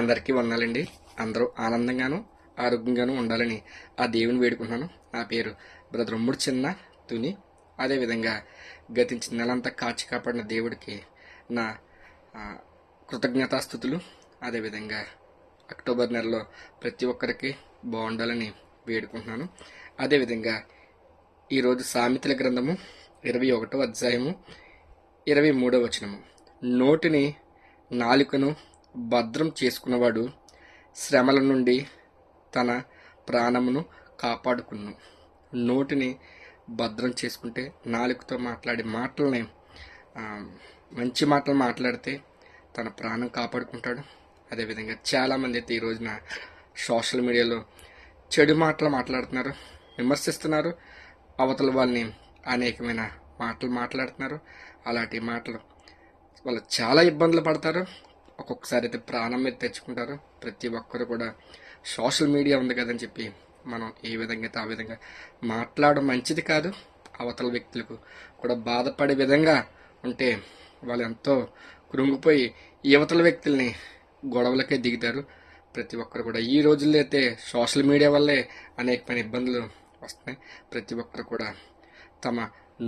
అందరికీ వందాలండి. అందరూ ఆనందంగాను ఆరోగ్యంగాను ఉండాలని ఆ దేవుని వేడుకుంటున్నాను. నా పేరు బ్రదర్ ఉమ్ముడు చిన్న తుని. అదేవిధంగా గతించిన నెలంతా కాచి కాపాడిన దేవుడికి నా కృతజ్ఞతాస్థుతులు. అదేవిధంగా అక్టోబర్ నెలలో ప్రతి ఒక్కరికి బాగుండాలని వేడుకుంటున్నాను. అదేవిధంగా ఈరోజు సామెతల గ్రంథము ఇరవై ఒకటో అధ్యాయము ఇరవై మూడో వచనము. నోటిని నాలుకను భద్రం చేసుకున్నవాడు శ్రమల నుండి తన ప్రాణమును కాపాడుకును. నోటిని భద్రం చేసుకుంటే నాలుకతో మాట్లాడే మాటలని మంచి మాటలు మాట్లాడితే తన ప్రాణం కాపాడుకుంటాడు. అదేవిధంగా చాలామంది అయితే ఈ రోజున సోషల్ మీడియాలో చెడు మాటలు మాట్లాడుతున్నారు విమర్శిస్తున్నారు అవతల వాళ్ళని అనేకమైన మాటలు మాట్లాడుతున్నారు. అలాంటి మాటలు వాళ్ళు చాలా ఇబ్బందులు పడతారు. ఒక్కొక్కసారి అయితే ప్రాణం మీద తెచ్చుకుంటారు. ప్రతి ఒక్కరు కూడా సోషల్ మీడియా ఉంది కదని చెప్పి మనం ఏ విధంగా అయితే ఆ విధంగా మాట్లాడడం మంచిది కాదు. అవతల వ్యక్తులకు కూడా బాధపడే విధంగా ఉంటే వాళ్ళు ఎంతో కృంగిపోయి యువతల వ్యక్తుల్ని గొడవలకే దిగుతారు. ప్రతి ఒక్కరు కూడా ఈ రోజుల్లో అయితే సోషల్ మీడియా వల్లే అనేకమైన ఇబ్బందులు వస్తున్నాయి. ప్రతి ఒక్కరు కూడా తమ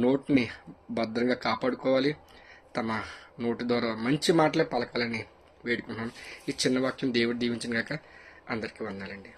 నోటిని భద్రంగా కాపాడుకోవాలి. తమ నోటి ద్వారా మంచి మాటలే పలకాలని వేడుకుంటున్నాను. ఈ చిన్న వాక్యం దేవుడు దీవించిన గాక అందరికీ వందాలండి